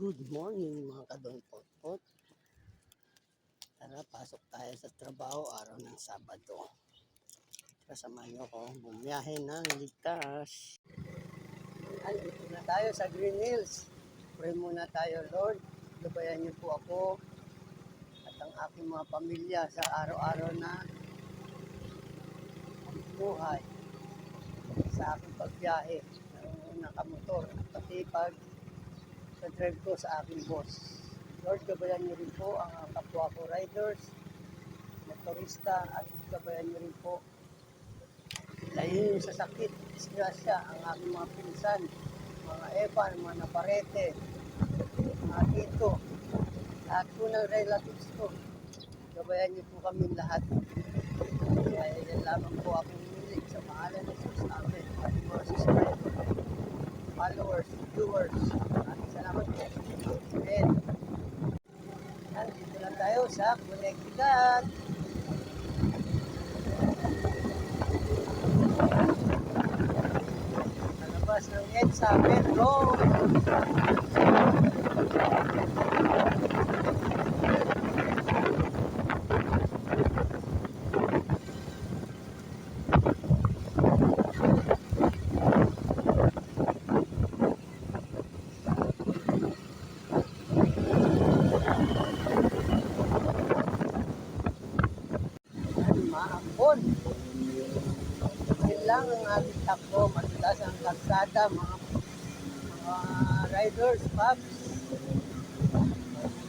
Good morning mga kadonpot-pot. Tara, pasok tayo sa trabaho araw ng Sabado. Kasama niyo ko bumiyahe ng ligtas. Andito na tayo sa Green Hills. Pray muna tayo, Lord. Gabayan niyo po ako at ang aking mga pamilya sa araw-araw na buhay sa aking pagbiyahe ng nakamotor pati pag sa drive ko sa aking boss. Lord, gabayan niyo rin po ang kapwa ko riders, motorista at gabayan niyo rin po layo sa sakit, disgrasya ang aking mga pinsan, mga epan, mga naparete, mga tito, lahat po ng relatives ko. Gabayan niyo po kami lahat. Kaya yan lamang po akong hinilig sa pangalan ng Jesus Amen. At mga subscribers, followers, viewers, maraming salamat po. Amen. Yan, dito lang tayo sa Connecticut. Nalabas ng EDSA Metro. Lang ang ating takbo. Matulas ang kalsada, mga, mga riders, pups.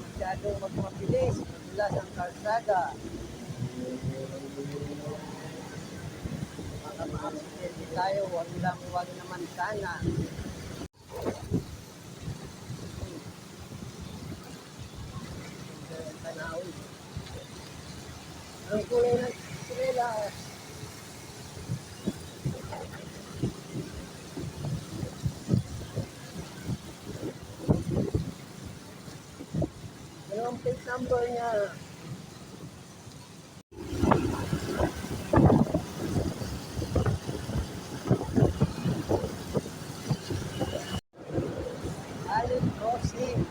Masyadong magmabilis. Matulas ang kalsada. Mga ma-accidente tayo, wag lang, wag naman sana. Ang kulay ng plate number niya? Allen Crossing.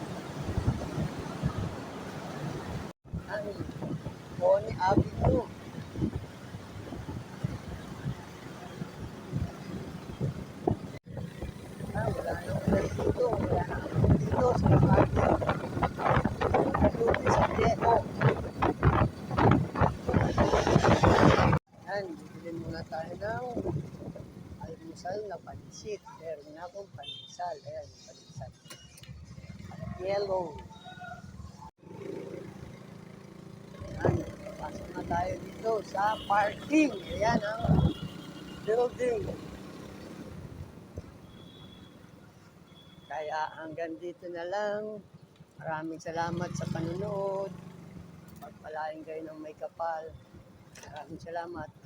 Ang Bonnie Avenue. Ah, wala nang plate dito. Wala sa parking. Duty sa Viejo. Yan, bibili muna tayo ng almusal na pansit. Meron na akong panisal. Ayan, panisal. Yellow. Yan, pasok na tayo dito sa parking. Ayan ang building. Kaya hanggang dito na lang. Maraming salamat sa panunood. Pagpalain kayo ng may kapal. Maraming salamat.